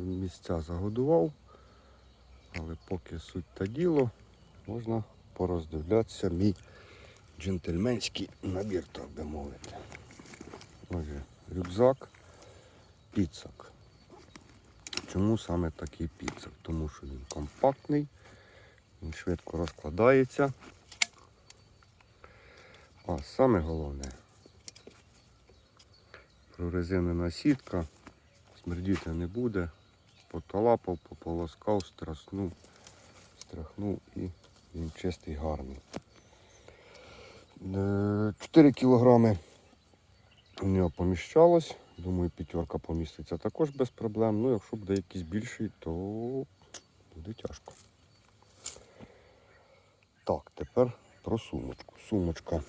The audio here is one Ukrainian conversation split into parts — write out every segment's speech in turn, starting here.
місця загодував. Але поки суть та діло, можна пороздивлятися мій джентльменський набір, так би мовити. Отже, рюкзак, підсак. Чому саме такий підсак? Тому що він компактний, він швидко розкладається. А саме головне, прорезинена сітка, смердіти не буде, поталапав, пополоскав, страснув, стряхнув і він чистий, гарний. 4 кілограми у нього поміщалось. Думаю, п'ятерка поміститься також без проблем. Ну, якщо буде якийсь більший, то буде тяжко. Так, тепер про сумочку. Сумочка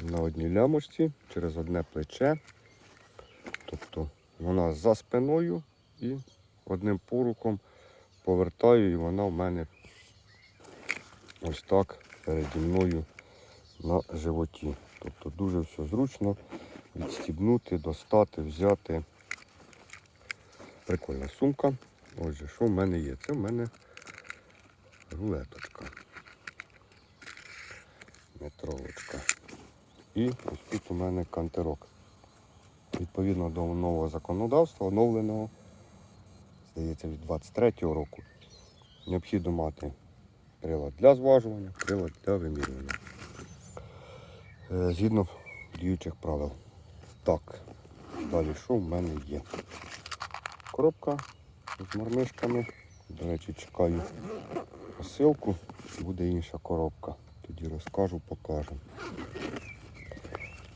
на одній лямочці через одне плече. Тобто вона за спиною і одним поруком повертаю, і вона в мене ось так переді мною на животі. Тобто дуже все зручно відстібнути, достати, взяти. Прикольна сумка. Отже, що в мене є? Це в мене рулеточка. Метровочка. І ось тут у мене кантерок. Відповідно до нового законодавства, оновленого, здається, від 23-го року, необхідно мати прилад для зважування, прилад для вимірювання. Е, Згідно діючих правил. Так, далі що в мене є? Коробка з мармишками. До речі, чекаю посилку, буде інша коробка. Тоді розкажу, покажу.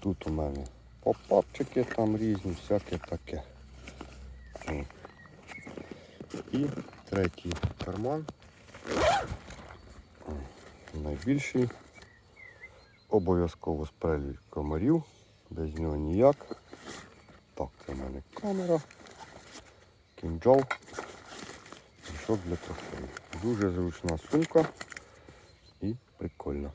Тут у мене попапчики там різні, всяке таке. І третій карман. Найбільший. Обов'язково з перелік комарів, без нього ніяк. Так, це в мене камера, кінджал, мішок для трофеїв. Дуже зручна сумка і прикольна.